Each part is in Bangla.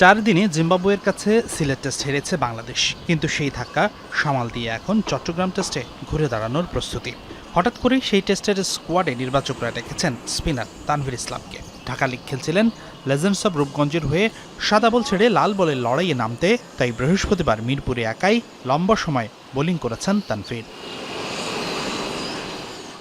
চার দিনে জিম্বাবুয়ের কাছে সিলেট টেস্ট হেরেছে বাংলাদেশ। কিন্তু সেই ধাক্কা সামাল দিয়ে এখন চট্টগ্রাম টেস্টে ঘুরে দাঁড়ানোর প্রস্তুতি। হঠাৎ করেই সেই টেস্টের স্কোয়াডে নির্বাচকরা ডেকেছেন স্পিনার তানভীর ইসলামকে। ঢাকা লিগ খেলছিলেন লেজেন্ডস অব রূপগঞ্জের হয়ে সাদা বল ছেড়ে লাল বলের লড়াইয়ে নামতে, তাই বৃহস্পতিবার মিরপুরে একাই লম্বা সময় বোলিং করেছেন তানভীর।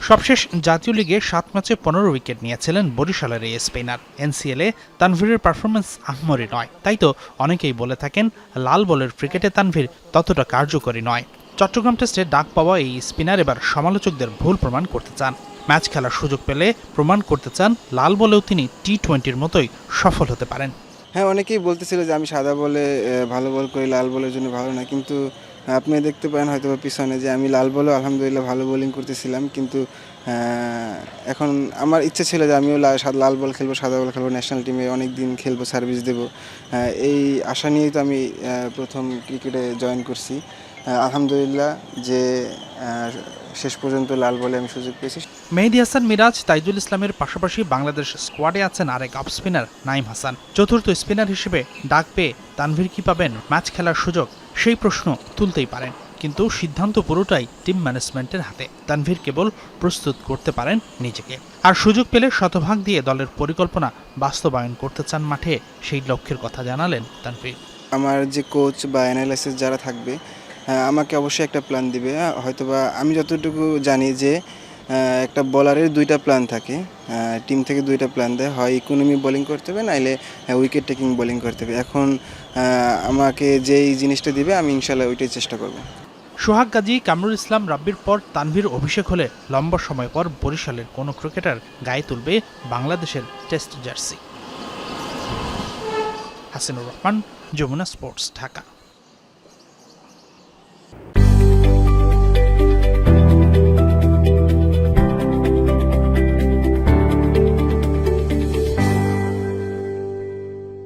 সবশেষ জাতীয় লিগে সাত ম্যাচে পনেরো উইকেট নিয়েছিলেন বরিশালের এই স্পিনার। এনসিএলে তানভীরের পারফরমেন্স আহমরি নয়। তাই তো অনেকেই বলে থাকেন, লাল বলের ক্রিকেটে তানভীর ততটা কার্যকরী নয়। চট্টগ্রাম টেস্টে ডাক পাওয়া এই স্পিনার এবার সমালোচকদের ভুল প্রমাণ করতে চান। ম্যাচ খেলার সুযোগ পেলে প্রমাণ করতে চান, লাল বলেও তিনি টি টোয়েন্টির মতোই সফল হতে পারেন। হ্যাঁ অনেকেই বলতেছিল যে আমি সাদা বলে ভালো বল করি, লাল বলের জন্য ভালো না। কিন্তু আপনি দেখতে পারেন হয়তো পিছনে যে আমি লাল বলেও আলহামদুলিল্লাহ ভালো বোলিং করতেছিলাম। কিন্তু এখন আমার ইচ্ছে ছিল যে আমিও লাল বল খেলব, সাদা বল খেলব ন্যাশনাল টিমে অনেক দিন খেলব সার্ভিস দেবো। এই আশা নিয়েই তো আমি প্রথম ক্রিকেটে জয়েন করছি। আলহামদুলিল্লাহ যে শেষ পর্যন্ত লাল বলে আমি সুযোগ পেয়েছি। মেহেদি হাসান মিরাজ, তাইজুল ইসলামের পাশাপাশি বাংলাদেশ স্কোয়াডে আছেন আরেক অফ স্পিনার নাইম হাসান। চতুর্থ স্পিনার হিসেবে ডাক পেয়ে তানভীর কি পাবেন ম্যাচ খেলার সুযোগ? সেই প্রশ্ন তুলতেই পারেন। কিন্তু সিদ্ধান্ত পুরোটাই টিম ম্যানেজমেন্টের হাতে। তানভীর কেবল প্রস্তুত করতে পারেন নিজেকে। আর সুযোগ পেলে শতভাগ দিয়ে দলের পরিকল্পনা বাস্তবায়ন করতে চান মাঠে, সেই লক্ষ্যের কথা জানালেন তানভীর। আমার যে কোচ বা অ্যানালাইসিস যারা থাকবে আমাকে অবশ্যই একটা প্ল্যান দিবে। হয়তোবা আমি যতটুকু জানি যে একটা বলারের দুইটা প্ল্যান থাকে। টিম থেকে দুইটা প্ল্যান দেয়। হয় ইকোনমি বোলিং করতে হবে, নাইলে উইকেট টেকিং বোলিং করতে হবে। এখন আমাকে যেই জিনিসটা দিবে, আমি ইনশাল্লাহ ওইটাই চেষ্টা করব। সোহাগ গাজী, কামরুল ইসলাম, রাব্বির পর তানভীর অভিষেক হলে লম্বা সময় পর বরিশালের কোনো ক্রিকেটার গায়ে তুলবে বাংলাদেশের test jersey Hasinur Rahman, Jamuna sports Dhaka.